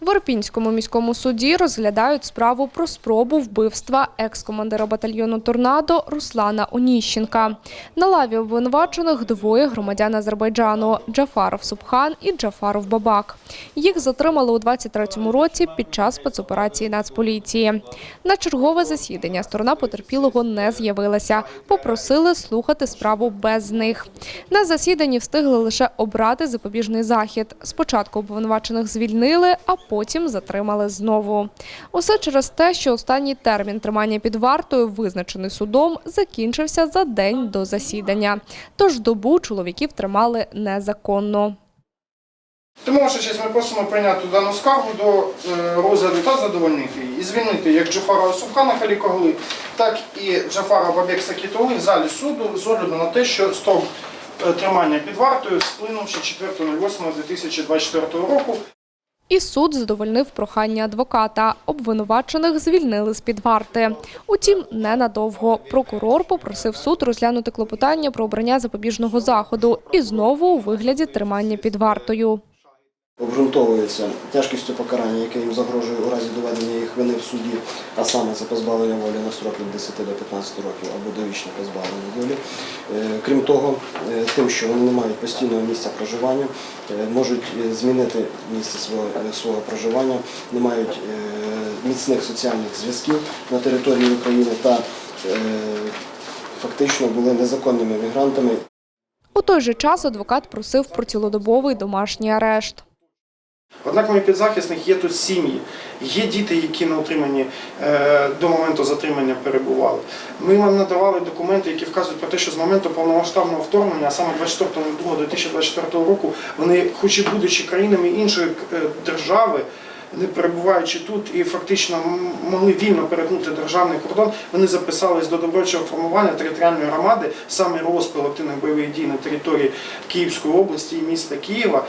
В Орпінському міському суді розглядають справу про спробу вбивства екс-командира батальйону «Торнадо» Руслана Оніщенка. На лаві обвинувачених двоє громадян Азербайджану – Джафаров Субхан і Джафаров Бабак. Їх затримали у 23-му році під час спецоперації Нацполіції. На чергове засідання сторона потерпілого не з'явилася. Попросили слухати справу без них. На засіданні встигли лише обрати запобіжний захід. Спочатку обвинувачених звільнили, а потім затримали знову. Усе через те, що останній термін тримання під вартою, визначений судом, закінчився за день до засідання. Тож добу чоловіків тримали незаконно. Тому, ваша честь, ми просимо прийняти дану скаргу до е, розгляду та задовольнити її і звільнити як Джафара Субхана Халікогли, так і Джафара Бабек Сакітоли в залі суду з огляду на те, що строк е, тримання під вартою сплинув ще 4.08.2024 року. І суд задовольнив прохання адвоката. Обвинувачених звільнили з-під варти. Утім, ненадовго. Прокурор попросив суд розглянути клопотання про обрання запобіжного заходу і знову у вигляді тримання під вартою. Обґрунтовується тяжкістю покарання, яке їм загрожує у разі доведення їх вини в суді, а саме це позбавлення волі на строк від 10 до 15 років або довічне позбавлення волі. Е, Крім того, е, тим, що вони не мають постійного місця проживання, е, можуть змінити місце свого, свого проживання, не мають міцних соціальних зв'язків на території України та фактично були незаконними мігрантами У той же час адвокат просив про цілодобовий домашній арешт. Однак ми підзахисних є тут сім'ї, є діти, які на утриманні е, до моменту затримання перебували. Ми вам надавали документи, які вказують про те, що з моменту повномасштабного вторгнення, а саме 24.02.2024 року, вони, хоч і будучи країнами іншої е, держави, перебуваючи тут і фактично могли вільно перетнути державний кордон, вони записались до добровольчого формування територіальної громади, саме розпил активних бойових дій на території Київської області і міста Києва.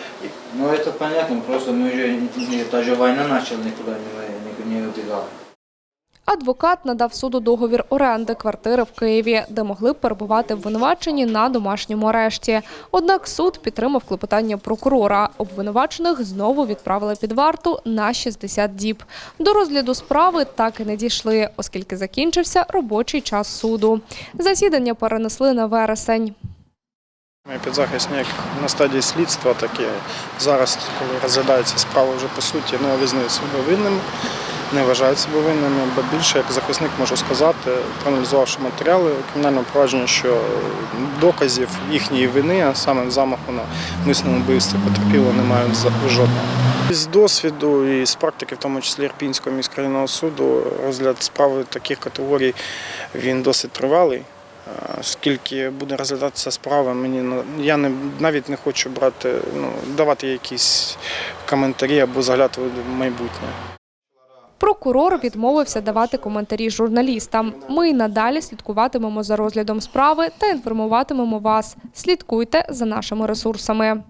Ну це понятно, просто ми вже навіть війна почали, нікуди не, не, не убегал. Адвокат надав суду договір оренди квартири в Києві, де могли б перебувати обвинувачені на домашньому арешті. Однак суд підтримав клопотання прокурора. Обвинувачених знову відправили під варту на 60 діб. До розгляду справи так і не дійшли, оскільки закінчився робочий час суду. Засідання перенесли на вересень. Підзахисні як на стадії слідства, так зараз, коли розглядається справа вже по суті, не визнають себе не вважають себе винними, бо більше як захисник можу сказати, проаналізувавши матеріали кримінального провадження, що доказів їхньої вини, а саме в замаху на мисному вбивстві потерпіло, не мають жодного. З досвіду і з практики, в тому числі Ірпінського міськрайонного суду, розгляд справи таких категорій він досить тривалий. Скільки буде розглядатися справа, мені я не навіть не хочу брати, ну давати якісь коментарі або заглядати в майбутнє. Прокурор відмовився давати коментарі журналістам. Ми й надалі слідкуватимемо за розглядом справи та інформуватимемо вас. Слідкуйте за нашими ресурсами.